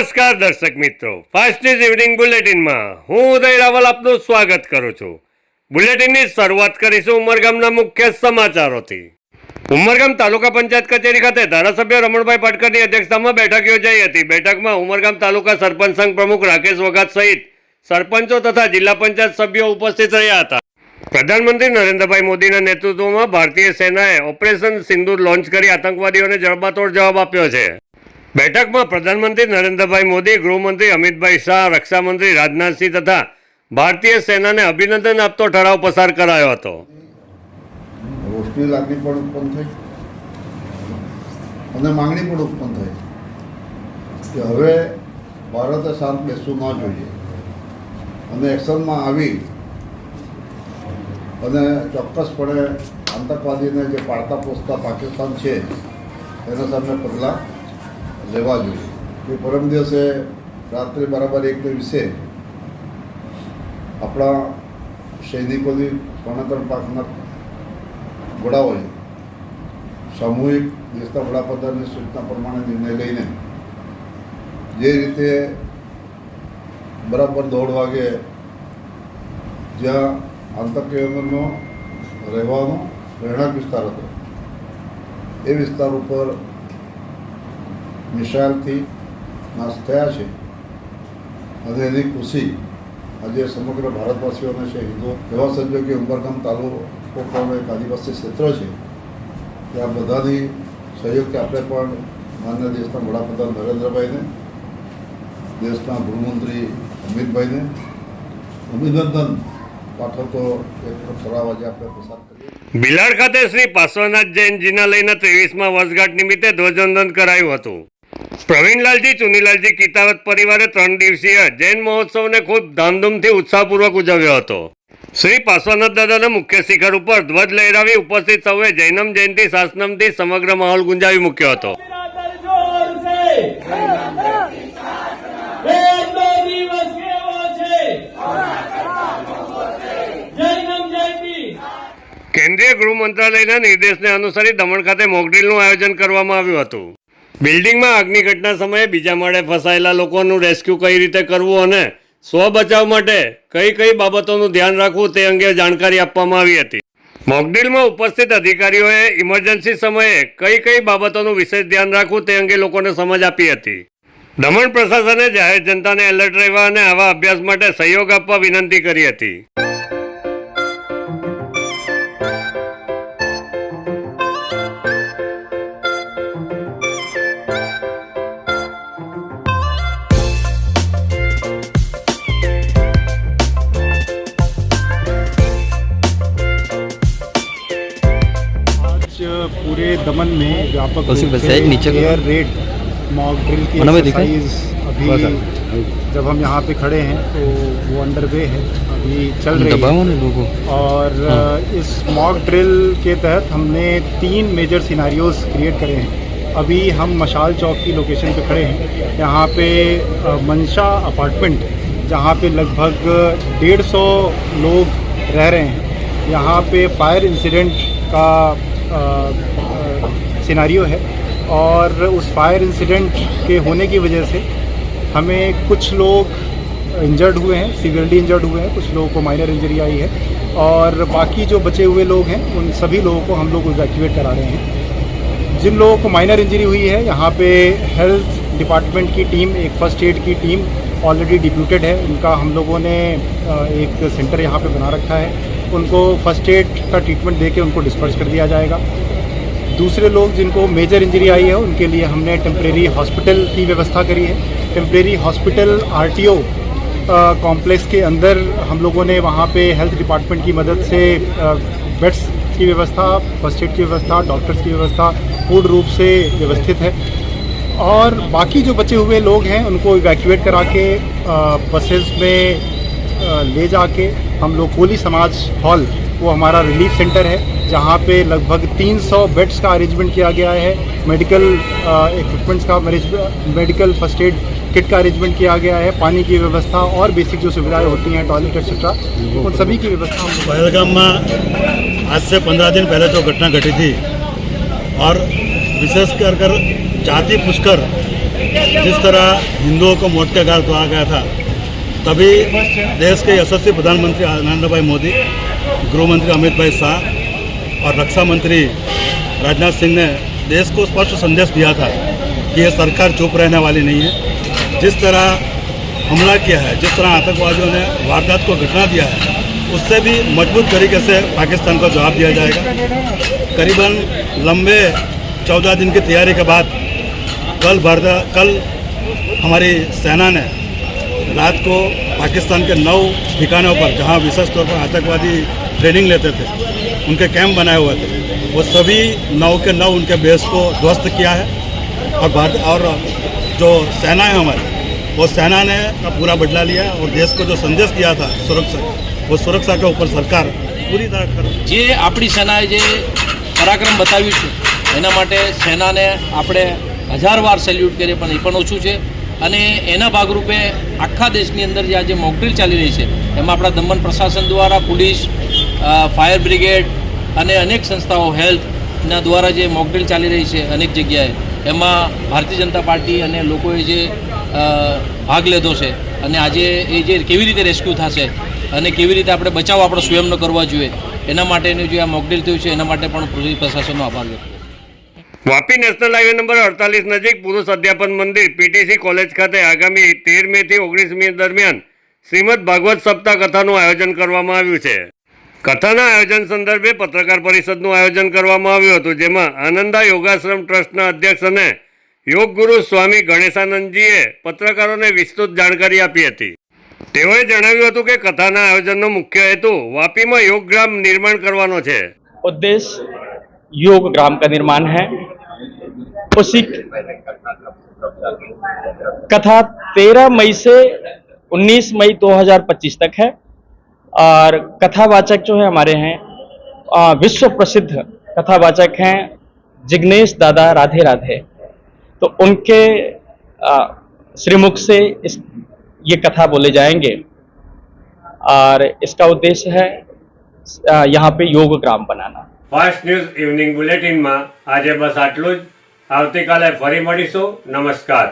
નમસ્કાર દર્શક મિત્રો. ફાસ્ટ ન્યૂઝ ઇવનિંગ બુલેટિનમાં હું ઉદય રાવલ આપનું સ્વાગત કરું છું. બુલેટિનની શરૂઆત કરીશું ઉમરગામના મુખ્ય સમાચારોથી. ઉમરગામ તાલુકા પંચાયત કચેરી ખાતે ધારાસભ્ય રમણભાઈ પાટકરની અધ્યક્ષતામાં બેઠક યોજાઈ હતી. બેઠકમાં ઉમરગામ તાલુકા સરપંચ સંઘ પ્રમુખ રાકેશ વઘાત સહિત સરપંચો તથા જિલ્લા પંચાયત સભ્યો ઉપસ્થિત રહ્યા હતા. પ્રધાનમંત્રી નરેન્દ્રભાઈ મોદીના નેતૃત્વમાં ભારતીય સેનાએ ઓપરેશન સિંદૂર લોન્ચ કરી આતંકવાદીઓને જડબાતોડ જવાબ આપ્યો છે. બેઠકમાં પ્રધાનમંત્રી નરેન્દ્રભાઈ મોદી, ગૃહમંત્રી અમિતભાઈ શાહ, રક્ષામંત્રી રાજનાથસિંહ તથા ભારતીય સેનાને અભિનંદન આપતો ઠરાવ પસાર કરાયો હતો. ઉત્પન્ન થઈ. અને માંગણી પણ ઉત્પન્ન થઈ. કે હવે ભારતે શાંત બેસવું ન જોઈએ. અને એક્શનમાં આવી અને ચોક્કસપણે આતંકવાદીને જે પાડતા પોસતા પાકિસ્તાન છે, એના સામે પગલાં લેવા જોઈએ. કે પરમ દિવસે રાત્રે બરાબર એકને વિશે આપણા સૈનિકોની પોણા પાકના ગોળાઓએ સામૂહિક દેશના વડાપ્રધાનની સૂચના પ્રમાણે નિર્ણય લઈને જે રીતે બરાબર દોઢ વાગે જ્યાં આંતકીયનો રહેવાનો રહેણાંક વિસ્તાર હતો, એ વિસ્તાર ઉપર મિસાઇલથી નાશ થયા છે. અને એની ખુશી આજે સમગ્ર ભારતવાસીઓને છે, હિન્દુ એવા સંજોગે ઉમરગામ તાલુકો એક આદિવાસી ક્ષેત્ર છે, ત્યાં બધાની સહયોગથી આપણે પણ માન્ય દેશના વડાપ્રધાન નરેન્દ્રભાઈને, દેશના ગૃહમંત્રી અમિતભાઈને, અભિનંદન બિલાડ ખાતે શ્રી પાર્શ્વનાથ જૈનજીના લઈને ત્રેવીસમાં વર્ષગાંઠ નિમિત્તે ધ્વજવંદન કરાયું હતું. પ્રવીણલાલજી, ચુનીલાલજી કિતાવત પરિવારે ત્રણ દિવસીય જૈન મહોત્સવને ખૂબ ધામધૂમથી ઉત્સાહપૂર્વક ઉજવ્યો હતો. શ્રી પાર્શ્વનાથ દાદાના મુખ્ય શિખર ઉપર ધ્વજ લહેરાવી ઉપસ્થિત સૌએ જૈનમ જયંતિ શાસનમથી સમગ્ર માહોલ ગુંજાવી મૂક્યો હતો. કેન્દ્રીય ગૃહ મંત્રાલયના નિર્દેશને અનુસરી દમણ ખાતે મોકડ્રીલનું આયોજન કરવામાં આવ્યું હતું. બિલ્ડિંગમાં આગની ઘટના સમયે બીજા માળે ફસાયેલા લોકોનું રેસ્ક્યુ કઈ રીતે કરવું અને સ્વ બચાવ માટે કઈ કઈ બાબતોનું ધ્યાન રાખવું તે અંગે જાણકારી આપવામાં આવી હતી. મોકડીલમાં ઉપસ્થિત અધિકારીઓએ ઇમરજન્સી સમયે કઈ કઈ બાબતોનું વિશેષ ધ્યાન રાખવું તે અંગે લોકોને સમજ આપી હતી. દમણ પ્રશાસને જાહેર જનતાને એલર્ટ રહેવા અને આવા અભ્યાસ માટે સહયોગ આપવા વિનંતી કરી હતી. दमन में व्यापक एयर रेड मॉक ड्रिल की एक्सरसाइज अभी जब हम यहाँ पे खड़े हैं तो वो अंडर वे है अभी चल रही है। और हाँ। इस मॉक ड्रिल के तहत हमने तीन मेजर सिनारियोज क्रिएट करे हैं। अभी हम मशाल चौक की लोकेशन पे खड़े हैं। यहाँ पे मंशा अपार्टमेंट जहाँ पे लगभग डेढ़ सौ लोग रह रहे हैं। यहाँ पे फायर इंसिडेंट का सिनारियो है और उस फायर इंसिडेंट के होने की वजह से हमें कुछ लोग इंजर्ड हुए हैं सीवियरली इंजर्ड हुए हैं, कुछ लोगों को माइनर इंजरी आई है और बाकी जो बचे हुए लोग हैं, उन सभी लोगों को हम लोग इवैक्यूएट करा रहे हैं। जिन लोगों को माइनर इंजरी हुई है, यहाँ पे हेल्थ डिपार्टमेंट की टीम एक फ़र्स्ट एड की टीम ऑलरेडी डिप्यूटेड है। उनका हम लोगों ने एक सेंटर यहाँ पे बना रखा है। उनको फ़र्स्ट एड का ट्रीटमेंट दे के उनको डिस्पर्स कर दिया जाएगा। दूसरे लोग जिनको मेजर इंजरी आई है, उनके लिए हमने टेम्प्रेरी हॉस्पिटल की व्यवस्था करी है। टेम्प्रेरी हॉस्पिटल आरटीओ कॉम्प्लेक्स के अंदर हम लोगों ने वहाँ पे हेल्थ डिपार्टमेंट की मदद से बेड्स की व्यवस्था फ़र्स्ट एड की व्यवस्था डॉक्टर्स की व्यवस्था पूर्ण रूप से व्यवस्थित है। और बाकी जो बचे हुए लोग हैं, उनको इवैक्यूएट करा के बसेस में ले जाके हम लोग कोली समाज हॉल वो हमारा रिलीफ सेंटर है, जहाँ पे लगभग 300 बेड्स का अरेंजमेंट किया गया है। मेडिकल इक्विपमेंट्स का मेडिकल फ़र्स्ट एड किट का अरेंजमेंट किया गया है। पानी की व्यवस्था और बेसिक जो सुविधाएँ होती हैं टॉयलेट एक्सेट्रा उन सभी की व्यवस्था पहलगाम में आज से पंद्रह दिन पहले जो घटना घटी थी और विशेष कर कर जाति पुष्कर, जिस तरह हिंदुओं को मौत का घाट कहा गया था, तभी देश के यशस्वी प्रधानमंत्री नरेंद्र भाई मोदी गृह मंत्री अमित भाई शाह और रक्षा मंत्री राजनाथ सिंह ने देश को स्पष्ट संदेश दिया था कि यह सरकार चुप रहने वाली नहीं है। जिस तरह हमला किया है, जिस तरह आतंकवादियों ने वारदात को घटना दिया है, उससे भी मज़बूत तरीके से पाकिस्तान को जवाब दिया जाएगा। करीबन लंबे चौदह दिन की तैयारी के बाद कल भारत, कल हमारी सेना ने रात को पाकिस्तान के नौ ठिकानों पर, जहाँ विशेष तौर पर आतंकवादी ट्रेनिंग लेते थे उनके कैंप बनाए हुए थे वो सभी नौ के नौ उनके बेस को ध्वस्त किया है और भारत और जो सेना है हमारी वो सेना ने का पूरा बदला लिया है और देश को जो संदेश दिया था सुरक्षा वो सुरक्षा के ऊपर सरकार पूरी तरह कर જે આપણી સેનાએ જે પરાક્રમ બતાવ્યું છે એના માટે સેનાને આપણે હજાર વાર સેલ્યુટ કરીએ પણ એ પણ ઓછું છે અને એના ભાગરૂપે આખા દેશની અંદર જે આજે મોકડ્રીલ ચાલી રહી છે એમાં આપણા દમણ પ્રશાસન દ્વારા પોલીસ અ, ફાયર બ્રિગેડ અને અનેક સંસ્થાઓ હેલ્થના દ્વારા જે મોકડ્રીલ ચાલી રહી છે અનેક જગ્યાએ, એમાં ભારતીય જનતા પાર્ટી અને લોકોએ જે ભાગ લીધો છે અને આજે એ જે કેવી રીતે રેસ્ક્યુ થશે અને કેવી રીતે આપણે બચાવ આપણો સ્વયંનો કરવા જોઈએ, એના માટેનું જે આ મોકડ્રીલ થયું છે, એના માટે પણ પ્રશાસનનો આભાર વ્યક્ત વાપી નેશનલ હાઈવે નંબર અડતાલીસ નજીક પુરુષ અધ્યાપન મંદિર, પીટીસી કોલેજ ખાતે આગામી તેર મે થી ઓગણીસ મે દરમિયાન શ્રીમદ ભાગવત સપ્તાહ કથાનું આયોજન કરવામાં આવ્યું છે. કથાના આયોજન સંદર્ભે પત્રકાર પરિષદનું આયોજન કરવામાં આવ્યું હતું જેમાં આનંદા યોગાશ્રમ ટ્રસ્ટના અધ્યક્ષ અને યોગ ગુરુ સ્વામી ગણેશાનંદજીએ પત્રકારોને વિસ્તૃત જાણકારી આપી હતી તેઓએ જણાવ્યું હતું કે કથાના આયોજનનો મુખ્ય હેતુ વાપીમાં યોગગ્રામ નિર્માણ કરવાનો છે उद्देश्य योग ग्राम का निर्माण है उसी कथा 13 मई से 19 मई 2025 तक है और कथावाचक जो है हमारे हैं अ, विश्व प्रसिद्ध कथावाचक हैं जिग्नेश दादा राधे राधे तो उनके अ, श्रीमुख से इस ये कथा बोले जाएंगे और इसका उद्देश्य है अ, यहाँ पे योग ग्राम बनाना ફાસ્ટ ન્યૂઝ ઇવનિંગ બુલેટિનમાં આજે બસ આટલું જ આવતીકાલે ફરી મળીશું નમસ્કાર